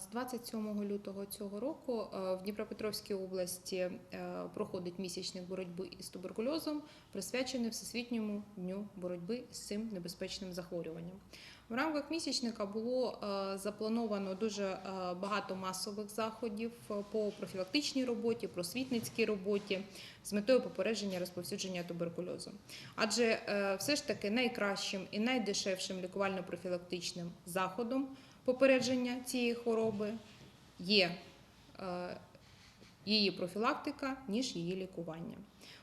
З 27 лютого цього року е, в Дніпропетровській області е, проходить місячник боротьби із туберкульозом, присвячений Всесвітньому дню боротьби з цим небезпечним захворюванням. В рамках місячника було е, заплановано дуже багато масових заходів по профілактичній роботі, просвітницькій роботі з метою попередження розповсюдження туберкульозу. Адже все ж таки найкращим і найдешевшим лікувально-профілактичним заходом попередження цієї хвороби є е, її профілактика, ніж її лікування.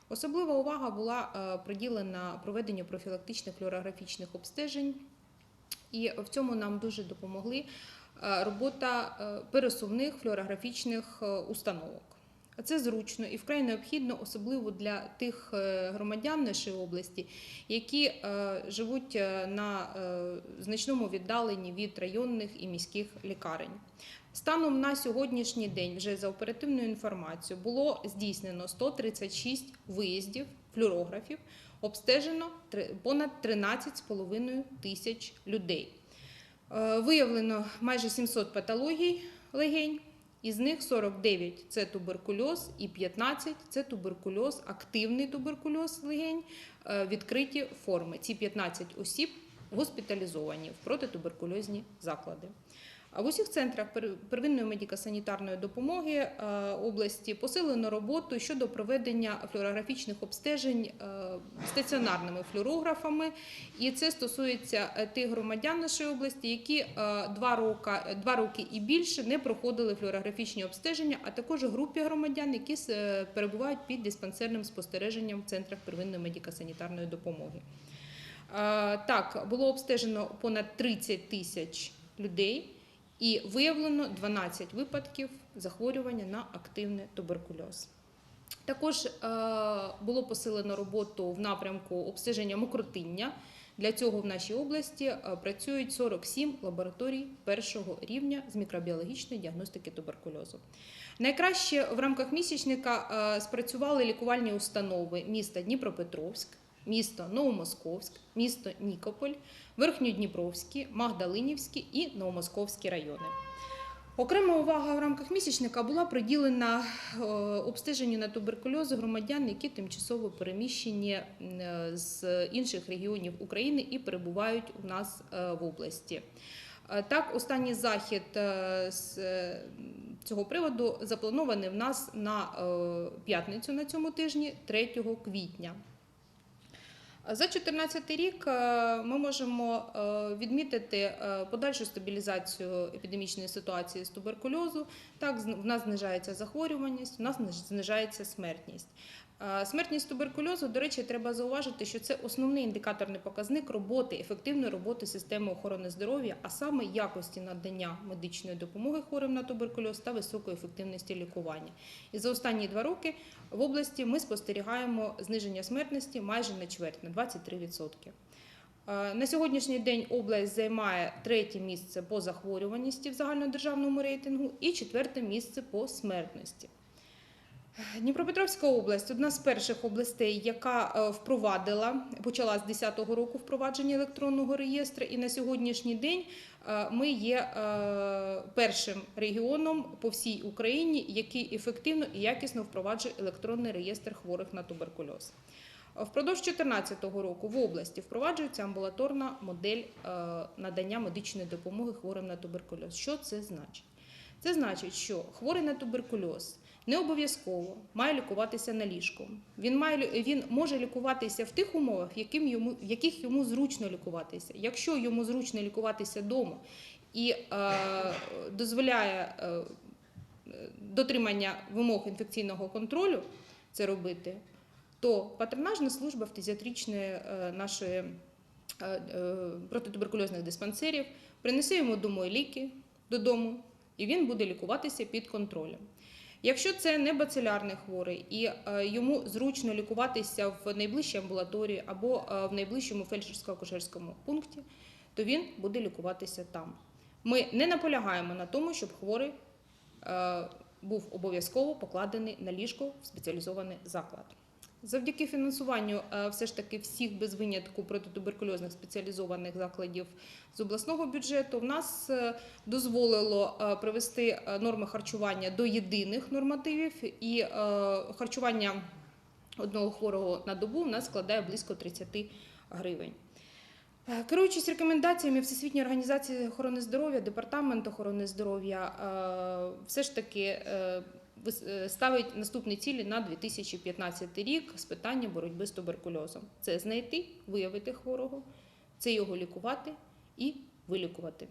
Особлива увага була е, приділена проведенню профілактичних флюорографічних обстежень, і в цьому нам дуже допомогли е, робота пересувних флюорографічних установок. Це зручно і вкрай необхідно, особливо для тих е, громадян нашої області, які е, живуть е, на значному віддаленні від районних і міських лікарень. Станом на сьогоднішній день, вже за оперативною інформацією, було здійснено 136 виїздів флюорографів, обстежено понад 13,5 тисяч людей. Виявлено майже 700 патологій легень. Із них 49 – це туберкульоз і 15 – це туберкульоз, активний туберкульоз легень, е, відкриті форми. Ці 15 осіб госпіталізовані в протитуберкульозні заклади. А в усіх центрах первинної медико-санітарної допомоги е, області посилено роботу щодо проведення флюорографічних обстежень е, стаціонарними флюорографами. І це стосується е, тих громадян нашої області, які два роки, два роки і більше не проходили флюорографічні обстеження, а також групі громадян, які перебувають під диспансерним спостереженням в центрах первинної медико-санітарної допомоги. Так, було обстежено понад 30 тисяч людей і виявлено 12 випадків захворювання на активний туберкульоз. Також е, було посилено роботу в напрямку обстеження мокротиння. Для цього в нашій області е, працюють 47 лабораторій першого рівня з мікробіологічної діагностики туберкульозу. Найкраще в рамках місячника е, спрацювали лікувальні установи міста Дніпропетровськ, місто Новомосковськ, місто Нікополь, Верхньодніпровські, Магдалинівські і Новомосковські райони. Окрема увага в рамках місячника була приділена е, обстеженню на туберкульоз громадян, які тимчасово переміщені е, з інших регіонів України і перебувають у нас е, в області. Так, останній захід з цього приводу запланований в нас на п'ятницю на цьому тижні, 3 квітня. За 2014 рік е, ми можемо е, відмітити е, подальшу стабілізацію епідемічної ситуації з туберкульозу. Так, в нас знижається захворюваність, в нас знижається смертність. Е, Смертність туберкульозу, до речі, треба зауважити, що це основний індикаторний показник роботи, ефективної роботи системи охорони здоров'я, а саме якості надання медичної допомоги хворим на туберкульоз та високої ефективності лікування. І за останні два роки в області ми спостерігаємо зниження смертності майже на чверть на 23%. Е, На сьогоднішній день область займає третє місце по захворюваності в загальнодержавному рейтингу і четверте місце по смертності. Дніпропетровська область одна з перших областей, яка е, впровадила, почала з 2010 року впровадження електронного реєстру, і на сьогоднішній день е, ми є е, першим регіоном по всій Україні, який ефективно і якісно впроваджує електронний реєстр хворих на туберкульоз. Впродовж 2014 року в області впроваджується амбулаторна модель надання медичної допомоги хворим на туберкульоз. Що це значить? Це значить, що хворий на туберкульоз не обов'язково має лікуватися на ліжку. Він має він може лікуватися в тих умовах, яким йому в яких йому зручно лікуватися. Якщо йому зручно лікуватися вдома і е, дозволяє е, дотримання вимог інфекційного контролю це робити, то патронажна служба фтизіатричної е, нашої е, е, протитуберкульозних диспансерів принесе йому домой ліки додому, і він буде лікуватися під контролем. Якщо це не бацилярний хворий і е, йому зручно лікуватися в найближчій амбулаторії або е, в найближчому фельдшерсько-акушерському пункті, то він буде лікуватися там. Ми не наполягаємо на тому, щоб хворий е, був обов'язково покладений на ліжко в спеціалізований заклад. Завдяки фінансуванню е, все ж таки всіх без винятку протитуберкульозних спеціалізованих закладів з обласного бюджету в нас е, дозволило е, привести норми харчування до єдиних нормативів, і харчування одного хворого на добу в нас складає близько 30 гривень. Керуючись рекомендаціями Всесвітньої організації охорони здоров'я, департамент охорони здоров'я все ж таки ставить наступні цілі на 2015 рік з питання боротьби з туберкульозом. Це знайти, виявити хворого, це його лікувати і вилікувати.